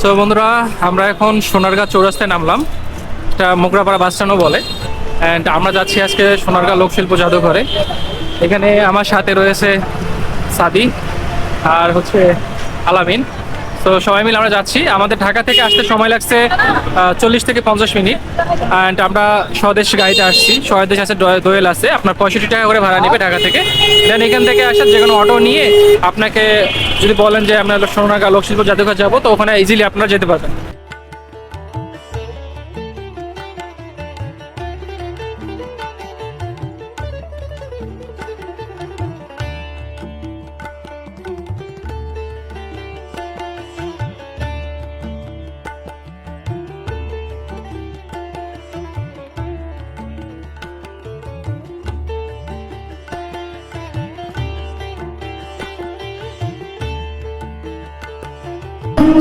So বন্ধুরা, আমরা এখন সোনারগাঁ চৌরাস্তায় নামলাম। এটা মোগরাপাড়া বাস স্ট্যান্ডও বলে। অ্যান্ড আমরা যাচ্ছি আজকে সোনারগাঁ লোকশিল্প জাদুঘরে। এখানে আমার সাথে রয়েছে সাদি আর হচ্ছে আলামিন। তো সবাই মিলে আমরা যাচ্ছি। আমাদের ঢাকা থেকে আসতে সময় লাগছে চল্লিশ থেকে পঞ্চাশ মিনিট। অ্যান্ড আমরা স্বদেশ গাড়িতে আসছি। স্বদেশ আছে, দোয়ে- দোয়েল আছে। আপনার পঁয়ষট্টি টাকা করে ভাড়া নেবে ঢাকা থেকে। দেন এখান থেকে আসার যে কোনো অটো নিয়ে আপনাকে যদি বলেন যে আমরা সোনাগা লোকশিল্প জাদুঘর যাব, তো ওখানে ইজিলি আপনারা যেতে পারবেন।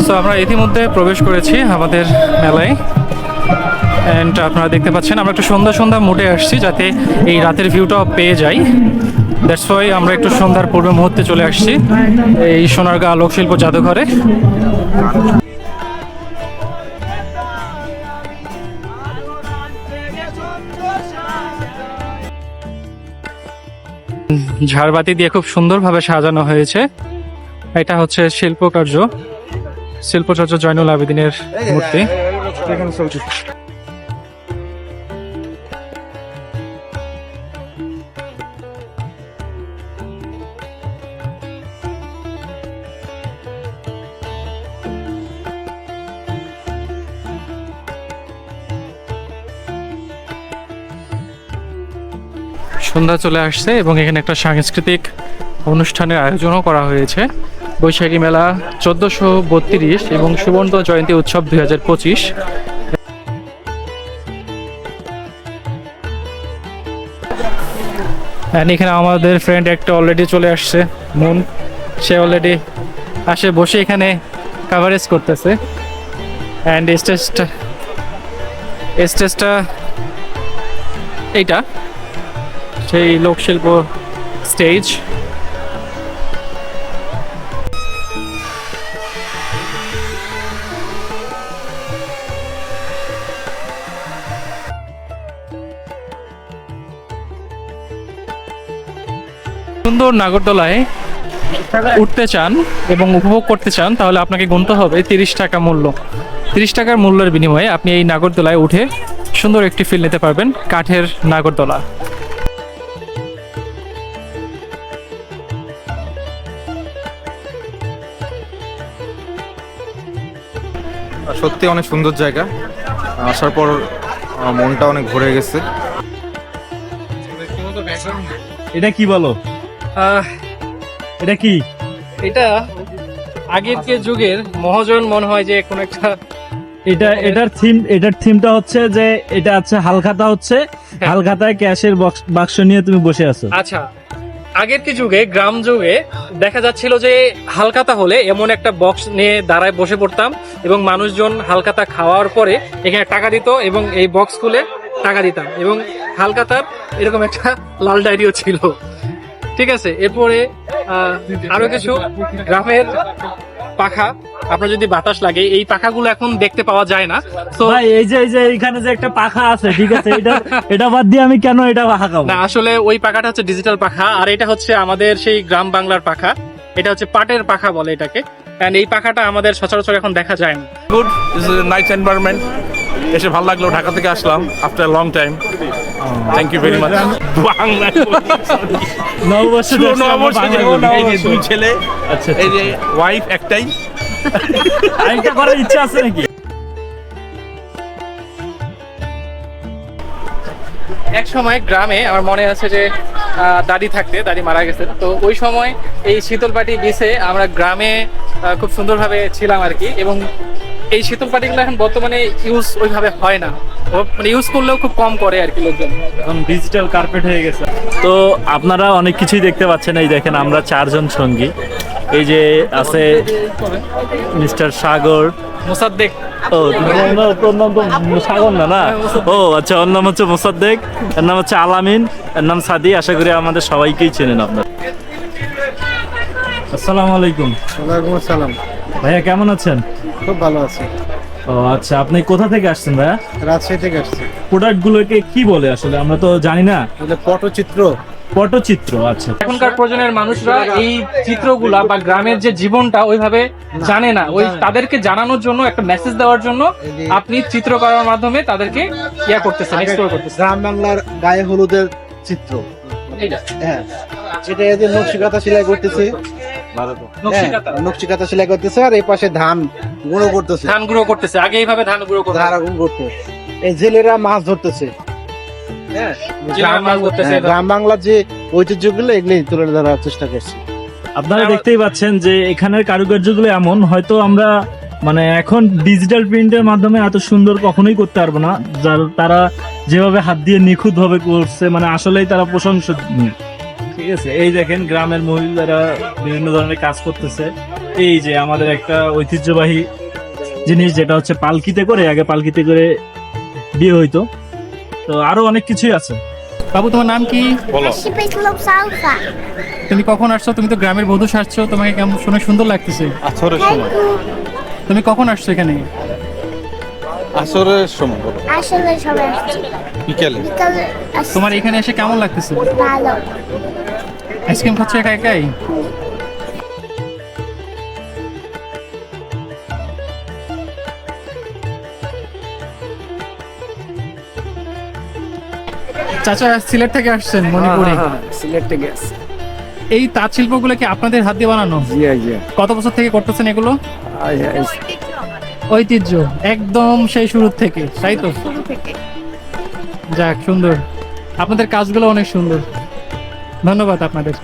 সো আমরা ইতিমধ্যে প্রবেশ করেছি আমাদের মেলায়। অ্যান্ড আপনারা দেখতে পাচ্ছেন, আমরা একটু সন্ধ্যা সন্ধ্যা মুডে আসছি যাতে এই রাতের ভিউটা পেয়ে যাই। দ্যাটস ওয়াই আমরা একটু সন্ধ্যার পূর্ব মুহূর্তে চলে আসছি, এই সোনারগাঁ লোকশিল্প জাদুঘরে। ঝাড়বাতি দিয়ে খুব সুন্দরভাবে সাজানো হয়েছে। এটা হচ্ছে শিল্পকার্য। শিল্পচর্চা জয়নুল আবেদিনের মূর্তি। সন্ধ্যা চলে আসছে এবং এখানে একটা সাংস্কৃতিক অনুষ্ঠানের আয়োজনও করা হয়েছে। বৈশাখী মেলা চোদ্দোশো বত্রিশ এবং সুবর্ণ জয়ন্তী উৎসব দুই হাজার পঁচিশ। এখানে আমাদের ফ্রেন্ড একটা অলরেডি চলে আসছে, মুন। সে অলরেডি আসে, বসে এখানে কাভারেজ করতেছে। অ্যান্ড স্টেজটা স্টেজটা এইটা। সেই লোকশিল্প স্টেজ সুন্দর নাগরদোলায় উঠতে চান এবং উপভোগ করতে চান তাহলে আপনাকে গুনতে হবে তিরিশ টাকা মূল্য। তিরিশ টাকার মূল্যের বিনিময়ে আপনি এই নাগরদোলায় উঠে সুন্দর একটি ফিল নিতে পারবেন কাঠের নাগরদোলা। সত্যি অনেক সুন্দর জায়গা। আসার পর মনটা অনেক ভরে গেছে। এটা কি বলো? এটা কি? এটা আগের কে যুগের মহাজন মনে হয় যে কোনো একটা এটা এটার থিম এটার থিমটা হচ্ছে যে এটা আছে হালখাতা হচ্ছে হালখাতায় ক্যাশের বক্স বাক্স নিয়ে তুমি বসে আছো। আচ্ছা আগের কি যুগে গ্রাম যুগে দেখা যাচ্ছিল যে হালকাতা হলে এমন একটা বক্স নিয়ে দাঁড়ায় বসে পড়তাম এবং মানুষজন হালকাতা খাওয়ার পরে এখানে টাকা দিত এবং এই বক্স খুলে টাকা দিতাম এবং হালকাতার এরকম একটা লাল ডায়েরিও ছিল। ঠিক আছে এরপরে আরও কিছু। গ্রামের পাখা আপনার যদি বাতাস লাগে এই পাখাগুলো এখন দেখতে পাওয়া যায় না। তো ভাই এই যে এই যে এখানে যে একটা পাখা আছে ঠিক আছে এটা এটা বাদ দিয়ে আমি কেন এটা হাঁকাবো না আসলে ওই পাখাটা হচ্ছে ডিজিটাল পাখা আর এটা হচ্ছে আমাদের সেই গ্রাম বাংলার পাখা। এটা হচ্ছে পাটের পাখা বলে এটাকে। এন্ড এই পাখাটা আমাদের সচরাচর এখন দেখা যায় না। গুড ইস নাইস এনভায়রনমেন্ট এসে ভালো লাগল ঢাকা থেকে আসলাম after long time thank you very much Bangla Nababarsha দুই ছেলে আচ্ছা এই যে ওয়াইফ একটাই। আরেকটা করার ইচ্ছা আছে নাকি? এক সময় গ্রামে আমার মনে আছে যে আহ, দাদি থাকতে দাদি মারা গেছে। তো ওই সময় এই শীতলপাটি বিচে আমরা গ্রামে খুব সুন্দরভাবে ছিলাম আর কি। এবং এই শীতল পাটিগুলো এখন বর্তমানে ইউজ ওইভাবে হয় না। মানে ইউজ করলেও খুব কম করে আর কি লোকজন। এখন ডিজিটাল কার্পেট হয়ে গেছে। তো আপনারা অনেক কিছুই দেখতে পাচ্ছেন এই দেখেন আমরা চারজন সঙ্গী। এই যে আছে মিস্টার সাগর। মোসাদ্দেক। ও তোর নাম- তো সাগর না না? ও আচ্ছা ওর নাম হচ্ছে মোসাদ্দেক এর নাম হচ্ছে আলামিন এর নাম সাদি আশা করি আমাদের সবাইকেই চেনেন আপনার। আসসালামু আলাইকুম। ওয়ালাইকুম আসসালাম। ভাইয়া কেমন আছেন? খুব ভালো আছি। ও আচ্ছা আপনি কোথা থেকে আসছেন ভাইয়া? রাজশাহী থেকে আসছি। প্রোডাক্ট গুলোকে কি বলে আসলে? আমরা তো জানি না। পটচিত্র। পটচিত্র আচ্ছা। এখনকার প্রজন্মের মানুষরা এই চিত্রগুলা বা গ্রামের যে জীবনটা ওইভাবে জানে না। ওই তাদেরকে জানানোর জন্য একটা মেসেজ দেওয়ার জন্য আপনি চিত্র করার মাধ্যমে তাদেরকে ইয়া করতেছেন এক্সপ্লোর করতেছেন। গ্রাম বাংলার গায়ে হলুদের চিত্র। হ্যাঁ। এটা এই যে নকশিকাতা সেলাই করতেছে। হ্যাঁ, নকশিকাতা সেলাই করতেছে আর এই পাশে ধান। গুঁড়ো করতেছে। ধান গুঁড়ো করতেছে। আগে এইভাবে ধান গুঁড়ো করতে ধারা গুঁড়ো করতে। এই জেলেরা মাছ ধরতেছে। হ্যাঁ ধরতেছে, হ্যাঁ, গ্রাম বাংলার যে ঐতিহ্যগুলো এগুলি তুলে ধরার চেষ্টা করছি। আপনারা দেখতেই পাচ্ছেন যে এখানের কারুকার্যগুলো এমন হয়তো আমরা মানে এখন ডিজিটাল প্রিন্টের মাধ্যমে এত সুন্দর কখনোই করতে পারব না। যার তারা যেভাবে হাত দিয়ে নিখুঁত ভাবে করছে মানে আসলেই তারা প্রশংসনীয়। ঠিক আছে? এই দেখেন গ্রামের মহিলারা বিভিন্ন ধরনের কাজ করতেছে। এই যে আমাদের একটা ঐতিহ্যবাহী জিনিস যেটা হচ্ছে পালকিতে করে আগে পালকিতে করে বিয়ে হইতো। তো আরও অনেক কিছুই আছে। বাবু তোমার নাম কি? Salsa. তুমি কখন আসছো? তুমি তো গ্রামের বধূ আসছো তোমাকে কেমন শুনে সুন্দর লাগতেছে। আসরের সময়। তুমি কখন আসছো এখানে? আসরের সময় বলো। সবাই আসছে। বিকেলে। তোমার এখানে এসে কেমন লাগতেছে? ভালো। আইসক্রিম খাচ্ছ একা একাই? চাচা সিলেট থেকে আসছেন মণিপুরে। সিলেট থেকে এই তাঁত শিল্পগুলো কি আপনাদের হাত দিয়ে বানানো? কত বছর থেকে করতেছেন এগুলো? ঐতিহ্য একদম সেই শুরু থেকে তাই তো? যাক সুন্দর। আপনাদের কাজগুলো অনেক সুন্দর। ধন্যবাদ আপনাদের।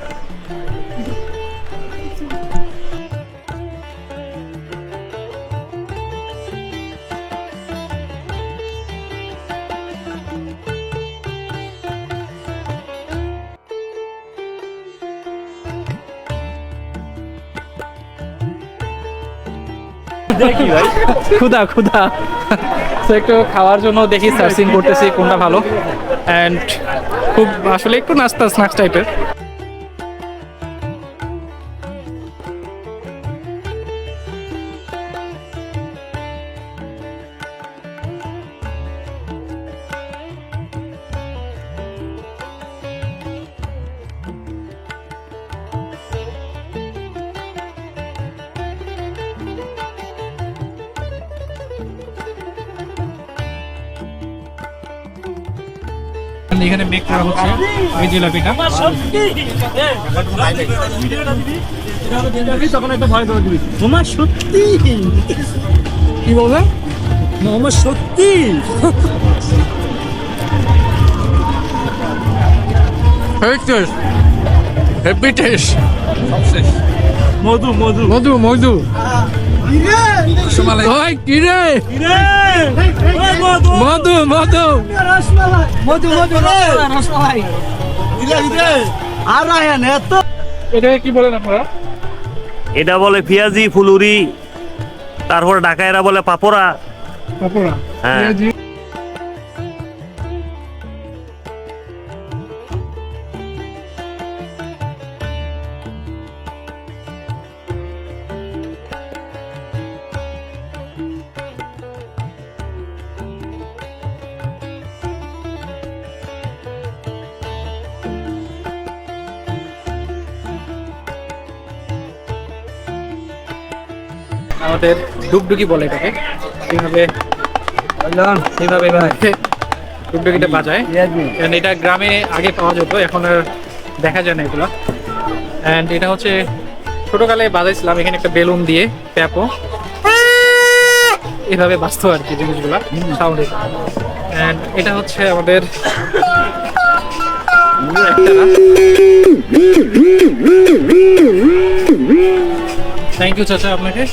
ক্ষুদা ক্ষুদা তো একটু খাওয়ার জন্য দেখি সার্চিং করতেছি কোনটা ভালো। অ্যান্ড খুব আসলে একটু নাস্তা স্ন্যাক্স টাইপের এখানে মেক করা হচ্ছে এই জিলাপিটা। তোমার সত্যি। কি বলবে আমার সত্যি। হ্যাপি টেস্ট মধু মধু। মধু মধু। ওই কি রে? মধু মধু। এটাকে কি বলেন আপনারা? এটা বলে পেঁয়াজি ফুলুরি তারপর ঢাকায়রা বলে পাপড়া। পাপড়া। হ্যাঁ। আমাদের ডুগডুগি বলে এটাকে। এইভাবে এইভাবে ডুগডুগিটা বাজায়। অ্যান্ড এটা গ্রামে আগে পাওয়া যেত এখন আর দেখা যায় না এগুলো। অ্যান্ড এটা হচ্ছে ছোটকালে বাজাইছিলাম এখানে একটা বেলুন দিয়ে প্যাপো। এভাবে বাঁচতো আর কি জিনিসগুলা সাউন্ডে অ্যান্ড এটা হচ্ছে আমাদের থ্যাংক ইউ চাচা আপনাকে।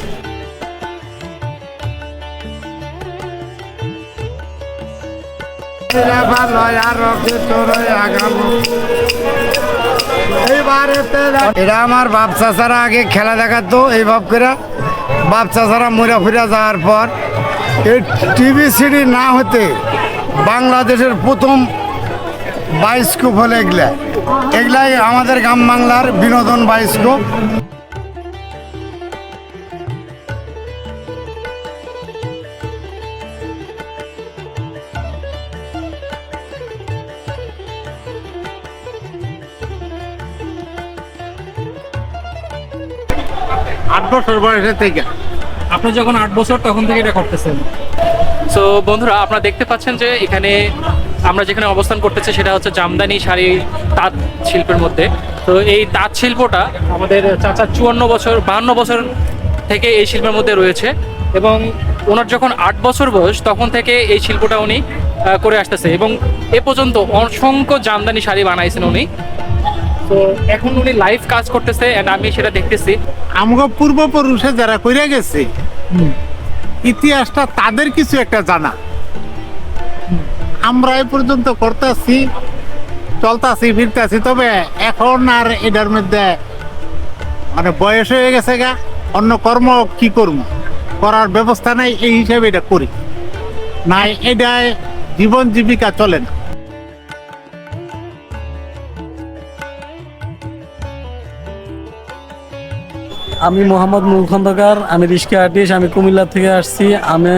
এটা আমার বাপ চাচারা আগে খেলা দেখাতো, এই ভাব করে বাপ চাচারা মরা ফিরা যাওয়ার পর এই টিভি সিডি না হতে বাংলাদেশের প্রথম বাইস্কোপ হলো এগুলা। এগুলাই আমাদের গ্রাম বাংলার বিনোদন বাইস্কোপ আট বছর বয়সের থেকে। আপনি যখন আট বছর তখন থেকে এটা করতেছেন। সো বন্ধুরা আপনারা দেখতে পাচ্ছেন যে এখানে আমরা যেখানে অবস্থান করতেছি সেটা হচ্ছে জামদানি শাড়ি তাঁত শিল্পের মধ্যে। তো এই তাঁত শিল্পটা আমাদের চাচা চুয়ান্ন বছর বাহান্ন বছর থেকে এই শিল্পের মধ্যে রয়েছে এবং ওনার যখন আট বছর বয়স তখন থেকে এই শিল্পটা উনি করে আসতেছে এবং এ পর্যন্ত অসংখ্য জামদানি শাড়ি বানাইছেন উনি। তো এখন উনি লাইভ কাজ করতেছে অ্যান্ড আমি সেটা দেখতেছি। আমগো পূর্বপুরুষে যারা কইরা গেছে ইতিহাসটা তাদের কিছু একটা জানা। আমরা এ পর্যন্ত করতেছি চলতাছি ফিরতাছি তবে এখন আর এটার মধ্যে মানে বয়স হয়ে গেছে গা অন্য কর্ম কি করব? করার ব্যবস্থা নাই এই হিসাবে এটা করি। নাই এটায় জীবন জীবিকা চলে না। আমি মোহাম্মদ নুর খন্দকার আমি রিস্কা আর্টিস্ট আমি কুমিল্লা থেকে আসছি। আমি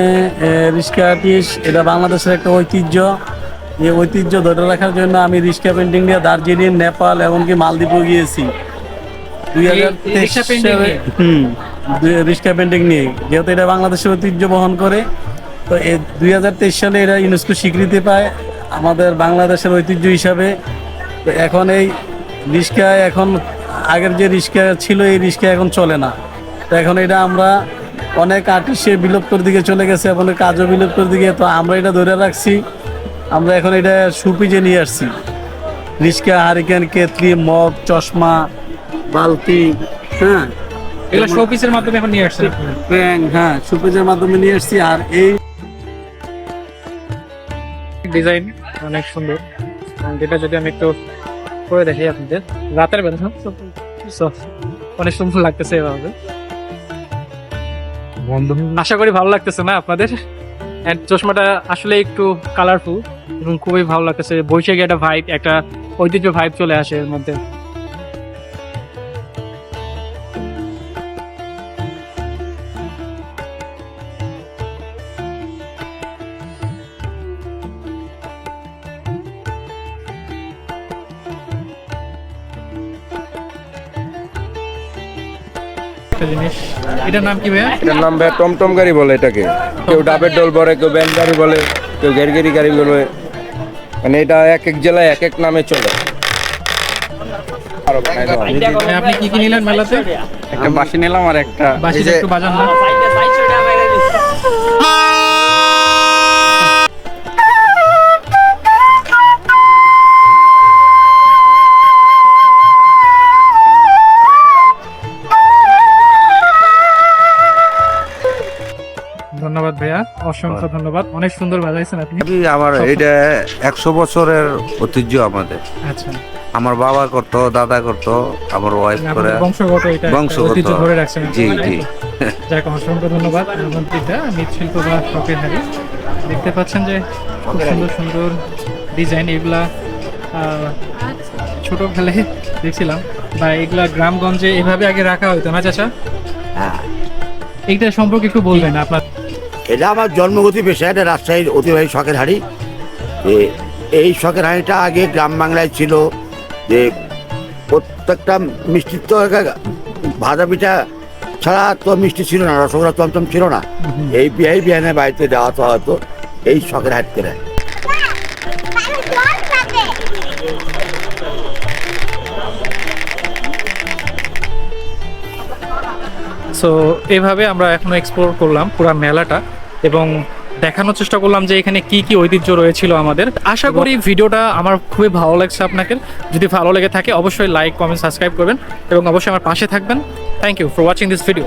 রিস্কা আর্টিস্ট এটা বাংলাদেশের একটা ঐতিহ্য। এই ঐতিহ্য ধরে রাখার জন্য আমি রিস্কা পেন্টিং দিয়ে দার্জিলিং নেপাল এমনকি মালদ্বীপও গিয়েছি। দুই হাজার হুম রিস্কা পেন্টিং নিয়ে। যেহেতু এটা বাংলাদেশের ঐতিহ্য বহন করে তো এই দুই হাজার তেইশ সালে এটা ইউনেস্কো স্বীকৃতি পায় আমাদের বাংলাদেশের ঐতিহ্য হিসাবে। তো এখন এই রিস্কা এখন আগের যে রিস্কা ছিল এই রিস্কা এখন চলে না। তো এখন এটা আমরা অনেক আর্টিস্টের বিলুপ্তর দিকে চলে গেছে অনেক কাজও বিলুপ্তর দিকে তো আমরা এটা ধরে রাখছি। আমরা এখন এটা সুপিজে নিয়ে আসছি। রিস্কা হারিকেন কেতলি মগ চশমা বালতি হ্যাঁ। এগুলো শোপিসের মাধ্যমে এখন নিয়ে হ্যাঁ সুপিজের মাধ্যমে নিয়ে আসছি। আর এই ডিজাইন অনেক সুন্দর। যদি আমি একটু করে দেখি আপনাদের। রাতের বেলা অনেক সুন্দর লাগতেছে এভাবে। আশা করি ভালো লাগতেছে না আপনাদের। চশমাটা আসলে একটু কালারফুল এবং খুবই ভালো লাগতেছে। বৈশাখী একটা ভাইব একটা ঐতিহ্য ভাইব চলে আসে এর মধ্যে। এটার নাম কি ভাইয়া? এটার নাম ভাইয়া টমটম গাড়ি বলে এটাকে। কেউ ডাবের ডোল বলে কেউ ব্যান গাড়ি বলে কেউ গেরগেরি গাড়ি বলে। মানে এটা এক এক জেলায় এক এক নামে চলে। আপনি কি কি নিলেন মেলাতে? একটা বাসি নিলাম আর একটা। বাসি একটু বাজান না। ধন্যবাদ ভাইয়া। অসংখ্য ধন্যবাদ। অনেক সুন্দর বাজাইছেন আপনি। আমার এটা একশো বছরের ঐতিহ্য আমাদের। আচ্ছা। আমার বাবা করতো দাদা করতো আমার ওয়াইফ করে। বংশগত এটা বংশগত। ধরে রাখছেন জি জি? যাক অসংখ্য ধন্যবাদ। মন্ত্রীটা মৃৎশিল্প বা শখের হারি দেখতে পাচ্ছেন যে খুব সুন্দর সুন্দর ডিজাইন এগুলা আহ, ছোটবেলায় দেখছিলাম। বা এগুলা গ্রামগঞ্জে এভাবে আগে রাখা হতো না চাচা? এইটা সম্পর্কে একটু বলবেন আপনার এটা আমার জন্মগতি পেশা এটা রাজশাহীর অতিবাহী শখের হাঁড়ি। যে এই শখের হাঁড়িটা আগে গ্রাম বাংলায় ছিল যে প্রত্যেকটা মিষ্টির তো একটা ভাজা পিঠা ছাড়া তো মিষ্টি ছিল না রসগোল্লা চমচম ছিল না। এই বিয়াই বিয়ানে বাড়িতে দেওয়া তো হয়তো এই শখের হাট করে সো এভাবে আমরা এখনও এক্সপ্লোর করলাম পুরা মেলাটা এবং দেখানোর চেষ্টা করলাম যে এখানে কি কি ঐতিহ্য রয়েছিল আমাদের। আশা করি ভিডিওটা আমার খুবই ভালো লাগছে আপনাকে যদি ভালো লেগে থাকে অবশ্যই লাইক কমেন্ট সাবস্ক্রাইব করবেন এবং অবশ্যই আমার পাশে থাকবেন। Thank you for watching this video